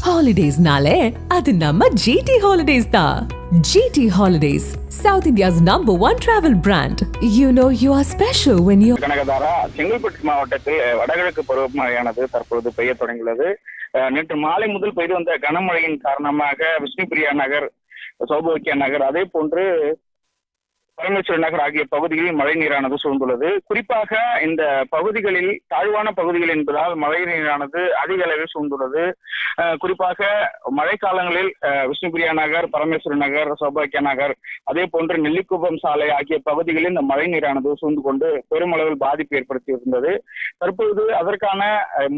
ஹாலிடேஸ்னாலே அது நம்ம ஜிடி ஹாலிடேஸ் தான் GT holidays south India's number one travel brand you know you are special when you Kanakadhara Chengalpattu மாவட்டத்தில் வடகிழக்கு பருவமழையானது தற்பொழுது பெய்ய தொடங்கியுள்ளது. நேற்று மாலை முதல் பெய்து வந்த கனமழையின் காரணமாக விஷ்ணுபிரியா நகர் சௌபோக்கியா நகர் அதே போன்று பரமேஸ்வர நகர் ஆகிய பகுதிகளில் மழை நீரானது சூழ்ந்துள்ளது. குறிப்பாக இந்த பகுதிகளில் தாழ்வான பகுதிகள் என்பதால் மழை நீரானது அதிக அளவில் சூழ்ந்துள்ளது. குறிப்பாக மழைக்காலங்களில் காலங்களில் விஷ்ணுபிரியா நகர் பரமேஸ்வர நகர் சௌபாக்கிய நகர் அதே போன்று நெல்லிக்குப்பம் சாலை ஆகிய பகுதிகளில் இந்த மழை நீரானது சூழ்ந்து கொண்டு பெருமளவில் பாதிப்பு ஏற்படுத்தி இருந்தது. தற்பொழுது அதற்கான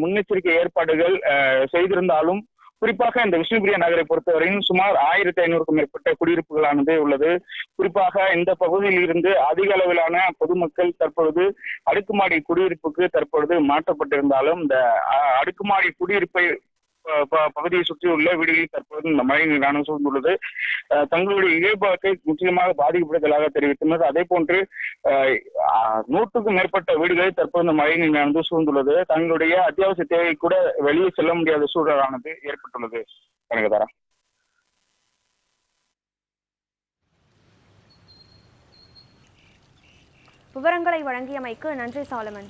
முன்னெச்சரிக்கை ஏற்பாடுகள் அஹ், செய்திருந்தாலும் குறிப்பாக இந்த விஷ்ணுபிரியா நகரை பொறுத்தவரையும் சுமார் ஆயிரத்தி ஐநூறுக்கும் மேற்பட்ட குடியிருப்புகளானது உள்ளது. குறிப்பாக இந்த பகுதியில் இருந்து அதிக அளவிலான பொதுமக்கள் தற்பொழுது அடுக்குமாடி குடியிருப்புக்கு தற்பொழுது மாற்றப்பட்டிருந்தாலும் இந்த அஹ், அடுக்குமாடி குடியிருப்பை பகுதியை சுற்றியுள்ள வீடுகளில் தற்போது இந்த மழை நீரான சூழ்ந்துள்ளது. தங்களுடைய இயல்பாக்கை முற்றிலுமாக பாதிக்கப்படுவதாக தெரிவித்துள்ளது. அதே போன்று அஹ், நூற்றுக்கும் மேற்பட்ட வீடுகளில் தற்போது இந்த மழை நீரானது சூழ்ந்துள்ளது. தங்களுடைய அத்தியாவசிய தேவை கூட வெளியே செல்ல முடியாத சூழலானது ஏற்பட்டுள்ளது. கனகதாரா? விவரங்களை வழங்கியமைக்கு நன்றி சாலமன்.